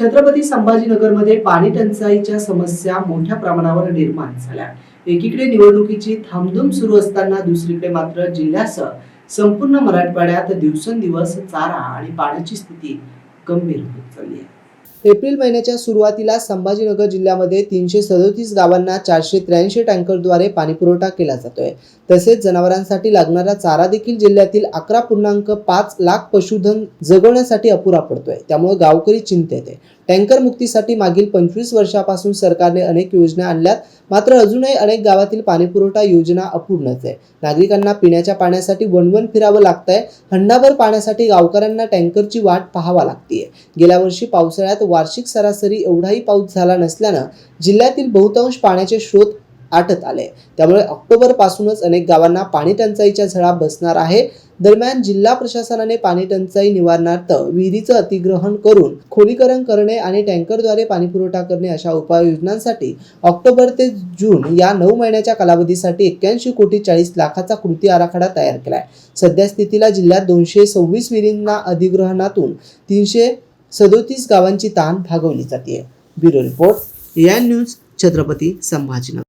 छत्रपती संभाजीनगरमध्ये पाणी टंचाईच्या समस्या मोठ्या प्रमाणावर निर्माण झाल्या. एकीकडे निवडणुकीची थांबधूम सुरू असताना दुसरीकडे मात्र जिल्ह्यासह संपूर्ण मराठवाड्यात दिवसेंदिवस चारा आणि पाण्याची स्थिती गंभीर होत चालली आहे. एप्रिल महिन्याच्या सुरुवातीला संभाजीनगर जिल्ह्यामध्ये तीनशे सदोतीस गावांना चारशे त्र्याऐंशी टँकरद्वारे पाणीपुरवठा केला जातोय. तसेच जनावरांसाठी लागणारा चारा देखील जिल्ह्यातील अकरा पूर्णांक पाच लाख पशुधन जगवण्यासाठी अपुरा पडतोय. त्यामुळे गावकरी चिंतेत आहे. टँकर मुक्तीसाठी मागील पंचवीस वर्षापासून सरकारने अनेक योजना आणल्यात. मात्र अजूनही अनेक गावातील पाणीपुरवठा योजना अपूर्णच आहे. नागरिकांना पिण्याच्या पाण्यासाठी वणवण फिरावं लागतंय. हंडाभर पाण्यासाठी गावकऱ्यांना टँकरची वाट पाहावा लागतीये. गेल्या वर्षी पावसाळ्यात वार्षिक सरासरी एवढाही पाऊस झाला नसल्यानं जिल्ह्यातील बहुतांश पाण्याचे स्रोत आटत आले. त्यामुळे ऑक्टोबरपासूनच अनेक गावांना पाणी टंचाईच्या झळा बसणार आहे. दरम्यान जिल्हा प्रशासनाने पाणी टंचाई निवारणार्थ विहिरीचं अतिग्रहण करून खोलीकरण करणे आणि टँकरद्वारे पाणीपुरवठा करणे अशा उपाययोजनांसाठी ऑक्टोबर ते जून या नऊ महिन्याच्या कालावधीसाठी एक्क्याऐंशी कोटी चाळीस लाखाचा कृती आराखडा तयार केला आहे सध्या स्थितीला जिल्ह्यात दोनशे सव्वीस विहिरींना अधिग्रहणातून तीनशे सदोतीस गावांची ताण भागवली जाते ब्युरो रिपोर्ट या न्यूज छत्रपती संभाजीनगर.